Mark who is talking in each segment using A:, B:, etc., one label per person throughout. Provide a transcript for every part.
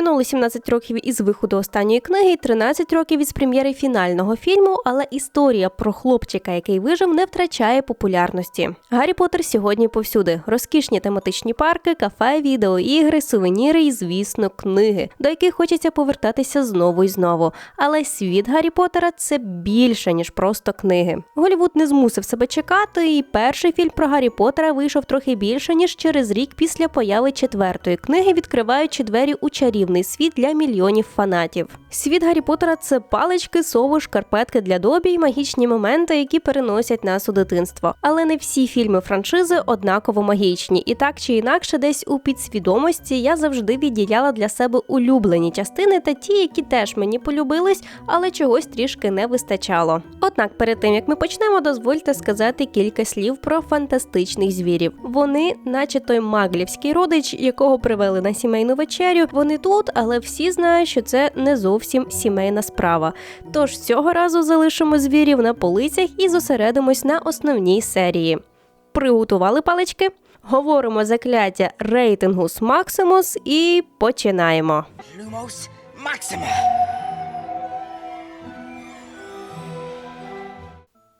A: Минуло 17 років із виходу останньої книги, і 13 років із прем'єри фінального фільму, але історія про хлопчика, який вижив, не втрачає популярності. Гаррі Поттер сьогодні повсюди: розкішні тематичні парки, кафе, відеоігри, сувеніри і, звісно, книги, до яких хочеться повертатися знову і знову. Але світ Гаррі Поттера – це більше ніж просто книги. Голівуд не змусив себе чекати, і перший фільм про Гаррі Поттера вийшов трохи більше ніж через рік після появи четвертої книги, відкриваючи двері у чарівний світ для мільйонів фанатів. Світ Гаррі Поттера – це палички, сови, шкарпетки для добі і магічні моменти, які переносять нас у дитинство. Але не всі фільми франшизи однаково магічні, і так чи інакше, десь у підсвідомості я завжди відділяла для себе улюблені частини та ті, які теж мені полюбились, але чогось трішки не вистачало. Однак, перед тим як ми почнемо, дозвольте сказати кілька слів про фантастичних звірів. Вони, наче той маглівський родич, якого привели на сімейну вечерю. Вони тут, але всі знають, що це не зовсім сімейна справа. Тож цього разу залишимо звірів на полицях і зосередимось на основній серії. Приготували палички? Говоримо закляття рейтингус Максимус і починаємо.
B: Lumos Maxima.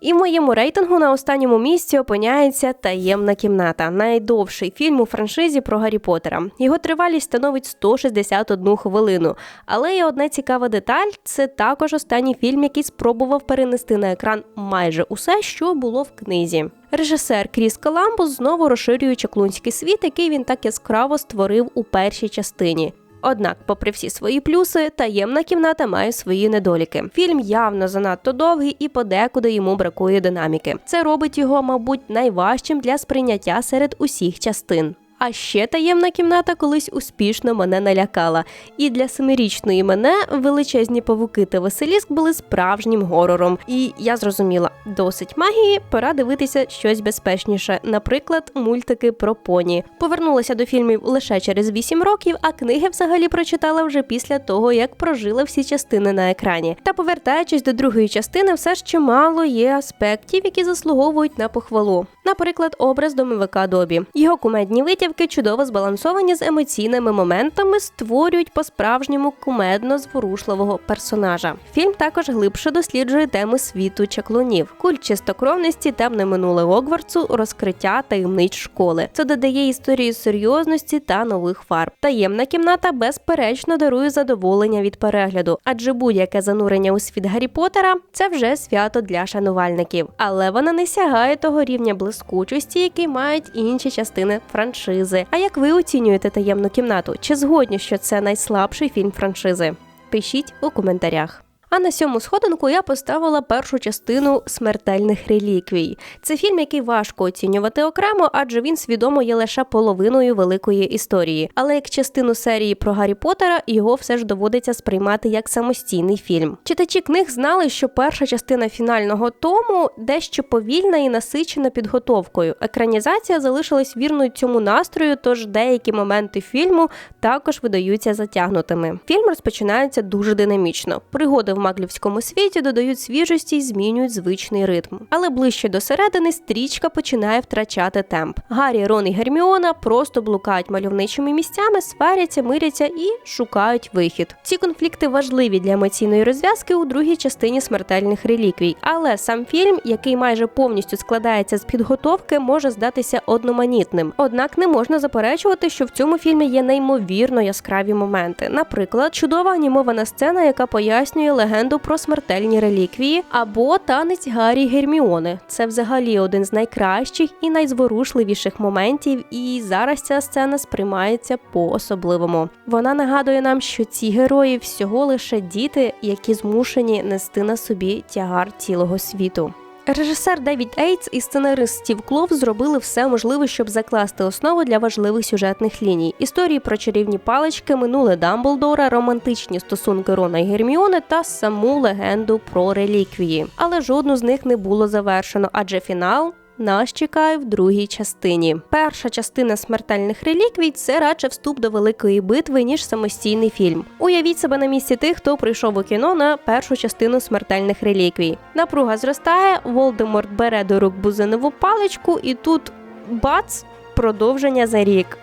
A: І в моєму рейтингу на останньому місці опиняється таємна кімната, найдовший фільм у франшизі про Гаррі Поттера. Його тривалість становить 161 хвилину. Але є одна цікава деталь: це також останній фільм, який спробував перенести на екран майже усе, що було в книзі. Режисер Кріс Коламбус знову розширює чаклунський світ, який він так яскраво створив у першій частині. Однак, попри всі свої плюси, таємна кімната має свої недоліки. Фільм явно занадто довгий і подекуди йому бракує динаміки. Це робить його, мабуть, найважчим для сприйняття серед усіх частин. А ще таємна кімната колись успішно мене налякала. І для семирічної мене величезні павуки та Василіск були справжнім горором. І я зрозуміла, досить магії, пора дивитися щось безпечніше, наприклад, мультики про поні. Повернулася до фільмів лише через 8 років, а книги взагалі прочитала вже після того, як прожила всі частини на екрані. Та повертаючись до другої частини, все ж чимало є аспектів, які заслуговують на похвалу. Наприклад, образ домовика Добі. Його кумедні витівки чудово збалансовані з емоційними моментами, створюють по-справжньому кумедно зворушливого персонажа. Фільм також глибше досліджує теми світу чаклунів, культ чистокровності, темне минуле Гогвартсу, розкриття таємниць школи. Це додає історії серйозності та нових фарб. Таємна кімната безперечно дарує задоволення від перегляду, адже будь-яке занурення у світ Гаррі Поттера – це вже свято для шанувальників, але вона не сягає того рівня блискучості, який мають інші частини франшизи. А як ви оцінюєте таємну кімнату? Чи згодні, що це найслабший фільм франшизи? Пишіть у коментарях. А на сьому сходинку я поставила першу частину смертельних реліквій. Це фільм, який важко оцінювати окремо, адже він свідомо є лише половиною великої історії. Але як частину серії про Гаррі Поттера його все ж доводиться сприймати як самостійний фільм. Читачі книг знали, що перша частина фінального тому дещо повільна і насичена підготовкою. Екранізація залишилась вірною цьому настрою, тож деякі моменти фільму також видаються затягнутими. Фільм розпочинається дуже динамічно. Пригоди в маглівському світі додають свіжості й змінюють звичний ритм. Але ближче до середини стрічка починає втрачати темп. Гаррі, Рон і Герміона просто блукають мальовничими місцями, сваряться, миряться і шукають вихід. Ці конфлікти важливі для емоційної розв'язки у другій частині смертельних реліквій. Але сам фільм, який майже повністю складається з підготовки, може здатися одноманітним. Однак не можна заперечувати, що в цьому фільмі є неймовірно яскраві моменти. Наприклад, чудова анімована сцена, яка пояснює легенду про смертельні реліквії, або танець Гаррі Герміони. Це взагалі один з найкращих і найзворушливіших моментів. І зараз ця сцена сприймається по-особливому. Вона нагадує нам, що ці герої всього лише діти, які змушені нести на собі тягар цілого світу. Режисер Девід Ейтс і сценарист Стів Клов зробили все можливе, щоб закласти основу для важливих сюжетних ліній: історії про чарівні палички, минуле Дамблдора, романтичні стосунки Рона і Герміони та саму легенду про реліквії. Але жодну з них не було завершено, адже фінал нас чекає в другій частині. Перша частина смертельних реліквій це радше вступ до великої битви, ніж самостійний фільм. Уявіть себе на місці тих, хто прийшов у кіно на першу частину смертельних реліквій. Напруга зростає, Волдеморт бере до рук бузинову паличку, і тут бац, продовження за рік.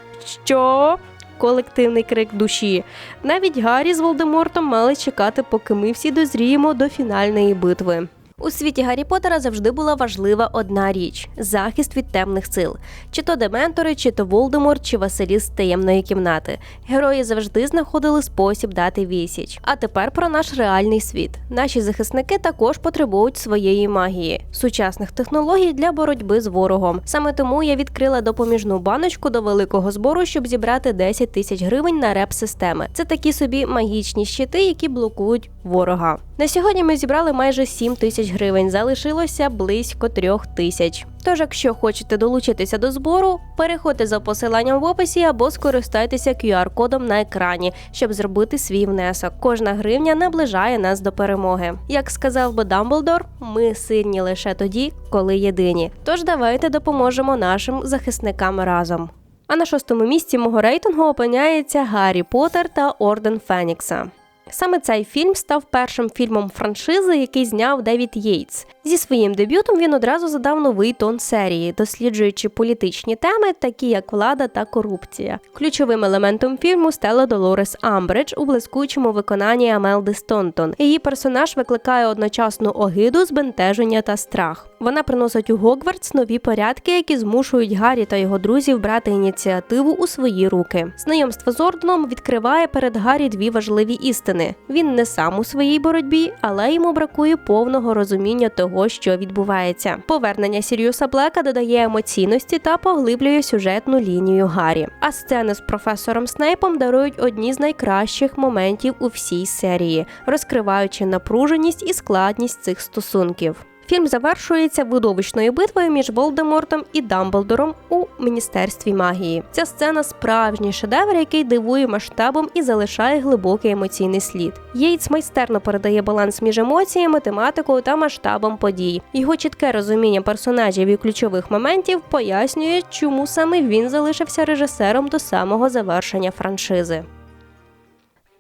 A: Що? колективний крик душі. Навіть Гаррі з Волдемортом мали чекати, поки ми всі дозріємо до фінальної битви. У світі Гаррі Поттера завжди була важлива одна річ захист від темних сил. Чи то дементори, чи то Волдеморт, чи Василіс таємної кімнати. Герої завжди знаходили спосіб дати відсіч. А тепер про наш реальний світ. Наші захисники також потребують своєї магії, сучасних технологій для боротьби з ворогом. Саме тому я відкрила допоміжну баночку до великого збору, щоб зібрати 10 тисяч гривень на реп-системи. Це такі собі магічні щити, які блокують ворога. На сьогодні ми зібрали майже 7 тисяч гривень. Залишилося близько трьох тисяч. Тож, якщо хочете долучитися до збору, переходьте за посиланням в описі або скористайтеся QR-кодом на екрані, щоб зробити свій внесок. Кожна гривня наближає нас до перемоги. Як сказав би Дамблдор, ми сильні лише тоді, коли єдині. Тож давайте допоможемо нашим захисникам разом. А на шостому місці мого рейтингу опиняється Гаррі Поттер та Орден Фенікса. Саме цей фільм став першим фільмом франшизи, який зняв Девід Єйтс. Зі своїм дебютом він одразу задав новий тон серії, досліджуючи політичні теми, такі як влада та корупція. Ключовим елементом фільму стала Долорес Амбридж у блискучому виконанні Амелди Стонтон. Її персонаж викликає одночасну огиду, збентеження та страх. Вона приносить у Гогвартс нові порядки, які змушують Гаррі та його друзів брати ініціативу у свої руки. Знайомство з Орденом відкриває перед Гаррі дві важливі істини: він не сам у своїй боротьбі, але йому бракує повного розуміння того, що відбувається. Повернення Сіріуса Блека додає емоційності та поглиблює сюжетну лінію Гаррі. А сцени з професором Снейпом дарують одні з найкращих моментів у всій серії, розкриваючи напруженість і складність цих стосунків. Фільм завершується видовищною битвою між Волдемортом і Дамблдором у міністерстві магії. Ця сцена справжній шедевр, який дивує масштабом і залишає глибокий емоційний слід. Єйтс майстерно передає баланс між емоціями, тематикою та масштабом подій. Його чітке розуміння персонажів і ключових моментів пояснює, чому саме він залишився режисером до самого завершення франшизи.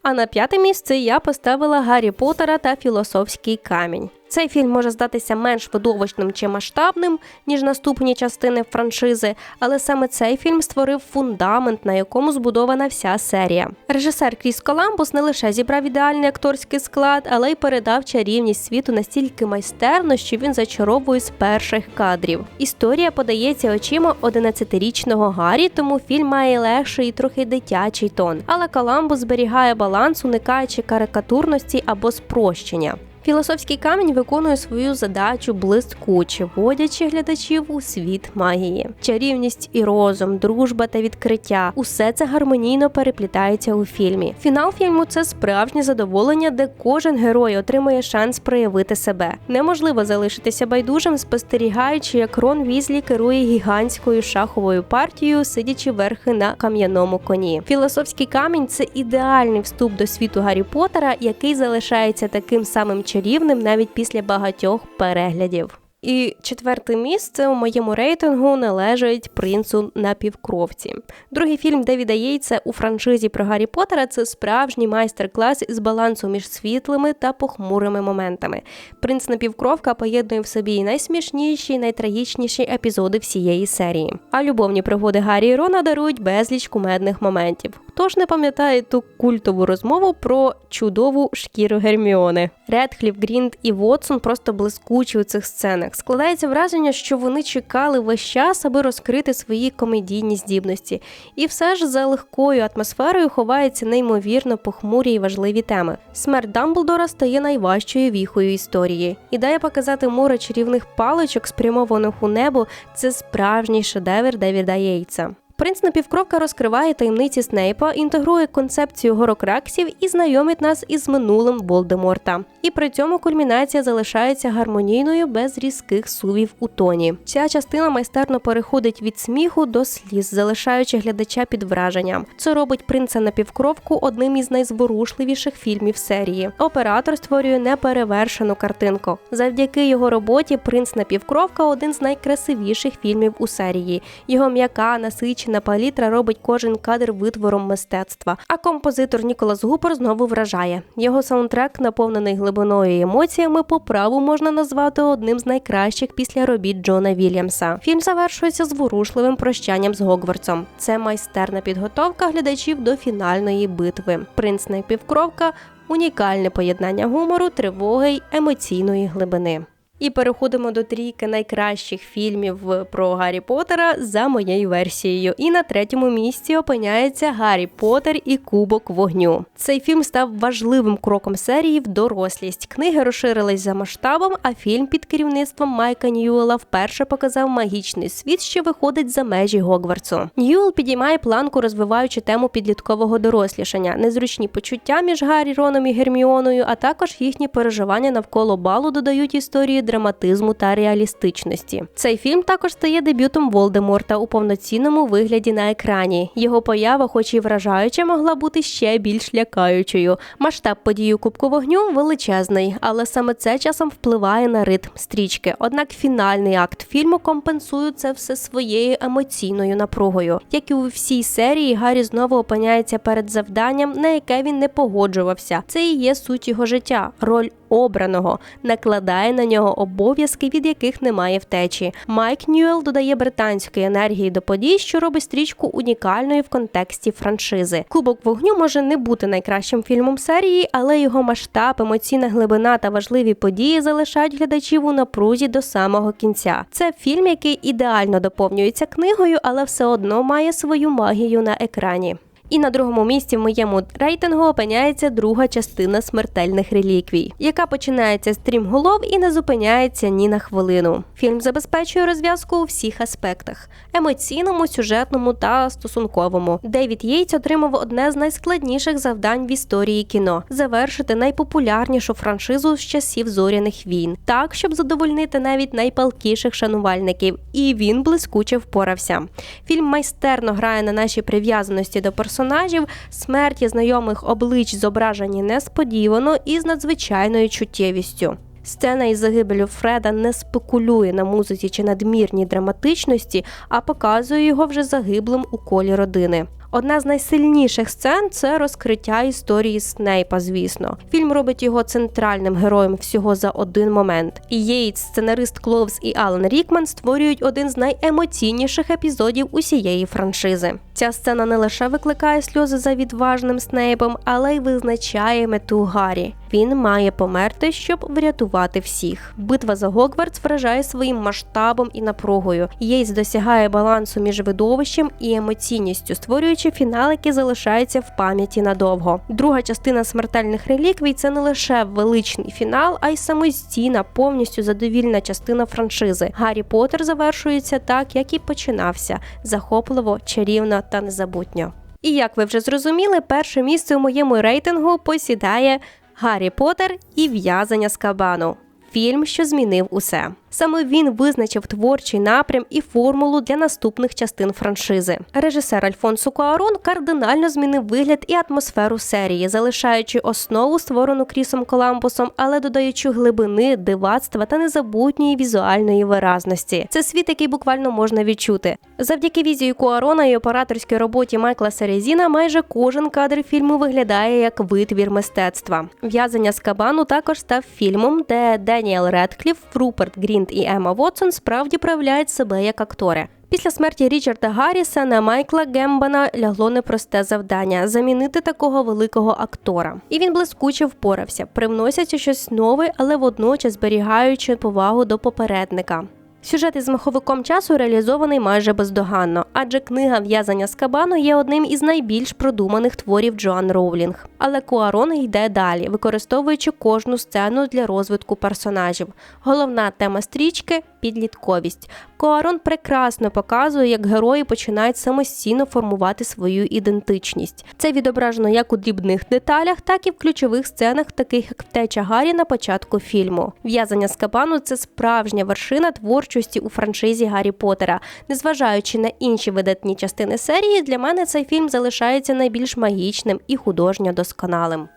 A: А на п'яте місце я поставила Гаррі Поттера та Філософський камінь. Цей фільм може здатися менш видовищним чи масштабним, ніж наступні частини франшизи, але саме цей фільм створив фундамент, на якому збудована вся серія. Режисер Кріс Коламбус не лише зібрав ідеальний акторський склад, але й передав чарівність світу настільки майстерно, що він зачаровує з перших кадрів. Історія подається очима 11-річного Гаррі, тому фільм має легший і трохи дитячий тон. Але Коламбус зберігає баланс, уникаючи карикатурності або спрощення. Філософський камінь виконує свою задачу блискуче, вводячи глядачів у світ магії. Чарівність і розум, дружба та відкриття усе це гармонійно переплітається у фільмі. Фінал фільму це справжнє задоволення, де кожен герой отримує шанс проявити себе. Неможливо залишитися байдужим, спостерігаючи, як Рон Візлі керує гігантською шаховою партією, сидячи верхи на кам'яному коні. Філософський камінь це ідеальний вступ до світу Гаррі Поттера, який залишається таким самим чарівним навіть після багатьох переглядів. І четверте місце у моєму рейтингу належить принцу напівкровці. Другий фільм Девіда Єйтса у франшизі про Гаррі Поттера – це справжній майстер-клас з балансу між світлими та похмурими моментами. Принц напівкровка поєднує в собі найсмішніші, найтрагічніші епізоди всієї серії. А любовні пригоди Гаррі і Рона дарують безліч кумедних моментів. Хто ж не пам'ятає ту культову розмову про чудову шкіру Герміони? Редкліф, Грінд і Вотсон просто блискучі у цих сценах. Складається враження, що вони чекали весь час, аби розкрити свої комедійні здібності. І все ж за легкою атмосферою ховаються неймовірно похмурі й важливі теми. Смерть Дамблдора стає найважчою віхою історії. Ідея показати море чарівних паличок, спрямованих у небо, це справжній шедевр Девіда Єйтса. Принц напівкровка розкриває таємниці Снейпа, інтегрує концепцію горокраксів і знайомить нас із минулим Волдеморта. І при цьому кульмінація залишається гармонійною без різких сувів у тоні. Ця частина майстерно переходить від сміху до сліз, залишаючи глядача під враженням. Це робить принца напівкровку одним із найзворушливіших фільмів серії. Оператор створює неперевершену картинку. Завдяки його роботі принц напівкровка один з найкрасивіших фільмів у серії. Його м'яка насичена насичена палітра робить кожен кадр витвором мистецтва. А композитор Ніколас Гупер знову вражає. Його саундтрек, наповнений глибиною і емоціями, по праву можна назвати одним з найкращих після робіт Джона Вільямса. Фільм завершується зворушливим прощанням з Гогвартсом. Це майстерна підготовка глядачів до фінальної битви. Принц напівкровка унікальне поєднання гумору, тривоги й емоційної глибини. І переходимо до трійки найкращих фільмів про Гаррі Поттера за моєю версією. І на третьому місці опиняється Гаррі Поттер і Кубок вогню. Цей фільм став важливим кроком серії в дорослість. Книги розширились за масштабом, а фільм під керівництвом Майка Ньюела вперше показав магічний світ, що виходить за межі Гогвартсу. Ньюел підіймає планку, розвиваючи тему підліткового дорослішання, незручні почуття між Гаррі, Роном і Герміоною, а також їхні переживання навколо балу додають історії драматизму та реалістичності. Цей фільм також стає дебютом Волдеморта у повноцінному вигляді на екрані. Його поява, хоч і вражаюча, могла бути ще більш лякаючою. Масштаб події Кубку вогню величезний, але саме це часом впливає на ритм стрічки. Однак фінальний акт фільму компенсує це все своєю емоційною напругою. Як і у всій серії, Гаррі знову опиняється перед завданням, на яке він не погоджувався. Це і є суть його життя. Роль обраного накладає на нього обов'язки, від яких немає втечі. Майк Ньюел додає британської енергії до подій, що робить стрічку унікальною в контексті франшизи. Кубок вогню може не бути найкращим фільмом серії, але його масштаб, емоційна глибина та важливі події залишають глядачів у напрузі до самого кінця. Це фільм, який ідеально доповнюється книгою, але все одно має свою магію на екрані. І на другому місці в моєму рейтингу опиняється друга частина смертельних реліквій, яка починається з стрімголов і не зупиняється ні на хвилину. Фільм забезпечує розв'язку у всіх аспектах: емоційному, сюжетному та стосунковому. Девід Єйтс отримав одне з найскладніших завдань в історії кіно завершити найпопулярнішу франшизу з часів зоряних війн, так щоб задовольнити навіть найпалкіших шанувальників. І він блискуче впорався. Фільм майстерно грає на нашій прив'язаності до персонажів персонажів, смерті знайомих облич зображені несподівано і з надзвичайною чуттєвістю. Сцена із загибелю Фреда не спекулює на музиці чи надмірній драматичності, а показує його вже загиблим у колі родини. Одна з найсильніших сцен це розкриття історії Снейпа. Звісно, фільм робить його центральним героєм всього за один момент. І Єйтс, сценарист Кловс і Алан Рікман створюють один з найемоційніших епізодів усієї франшизи. Ця сцена не лише викликає сльози за відважним Снейпом, але й визначає мету Гаррі. Він має померти, щоб врятувати всіх. Битва за Гогвартс вражає своїм масштабом і напругою. Єйс досягає балансу між видовищем і емоційністю, створюючи фінал, який залишається в пам'яті надовго. Друга частина смертельних реліквій це не лише величний фінал, а й самостійна, повністю задовільна частина франшизи. Гаррі Поттер завершується так, як і починався: захопливо, чарівно та незабутньо. І як ви вже зрозуміли, перше місце у моєму рейтингу посідає Гаррі Поттер і в'язання з кабану. Фільм, що змінив усе. Саме він визначив творчий напрям і формулу для наступних частин франшизи. Режисер Альфонсо Куарон кардинально змінив вигляд і атмосферу серії, залишаючи основу, створену Крісом Коламбусом, але додаючи глибини, дивацтва та незабутньої візуальної виразності. Це світ, який буквально можна відчути. Завдяки візії Куарона і операторській роботі Майкла Серезіна, майже кожен кадр фільму виглядає як витвір мистецтва. В'язання з кабану також став фільмом, де Деніел Редкліф, Руперт Грінт і Ема Вотсон справді проявляють себе як актори. Після смерті Річарда Гарріса на Майкла Гембана лягло непросте завдання замінити такого великого актора. І він блискуче впорався, привносячи щось нове, але водночас зберігаючи повагу до попередника. Сюжет із маховиком часу реалізований майже бездоганно, адже книга В'язання з кабану є одним із найбільш продуманих творів Джоан Роулінг. Але Куарон йде далі, використовуючи кожну сцену для розвитку персонажів. Головна тема стрічки підлітковість. Куарон прекрасно показує, як герої починають самостійно формувати свою ідентичність. Це відображено як у дрібних деталях, так і в ключових сценах, таких як втеча Гаррі на початку фільму. В'язання з кабану це справжня вершина творчості у франшизі Гаррі Поттера. Незважаючи на інші видатні частини серії, для мене цей фільм залишається найбільш магічним і художньо досконалим.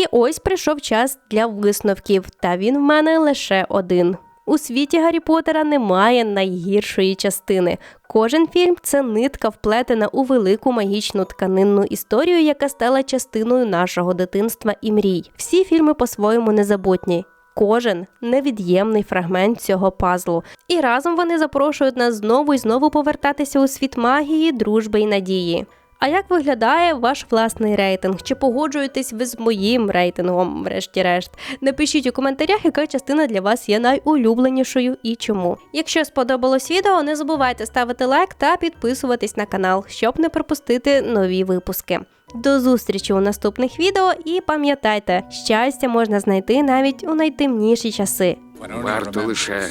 A: І ось прийшов час для висновків, та він в мене лише один. У світі Гаррі Поттера немає найгіршої частини. Кожен фільм це нитка вплетена у велику магічну тканинну історію, яка стала частиною нашого дитинства і мрій. Всі фільми по-своєму незабутні. Кожен невід'ємний фрагмент цього пазлу. І разом вони запрошують нас знову і знову повертатися у світ магії, дружби і надії. А як виглядає ваш власний рейтинг? Чи погоджуєтесь ви з моїм рейтингом, врешті-решт? Напишіть у коментарях, яка частина для вас є найулюбленішою і чому. Якщо сподобалось відео, не забувайте ставити лайк та підписуватись на канал, щоб не пропустити нові випуски. До зустрічі у наступних відео і пам'ятайте, щастя можна знайти навіть у найтемніші часи.
C: Варто лише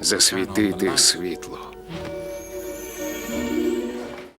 C: засвітити світло.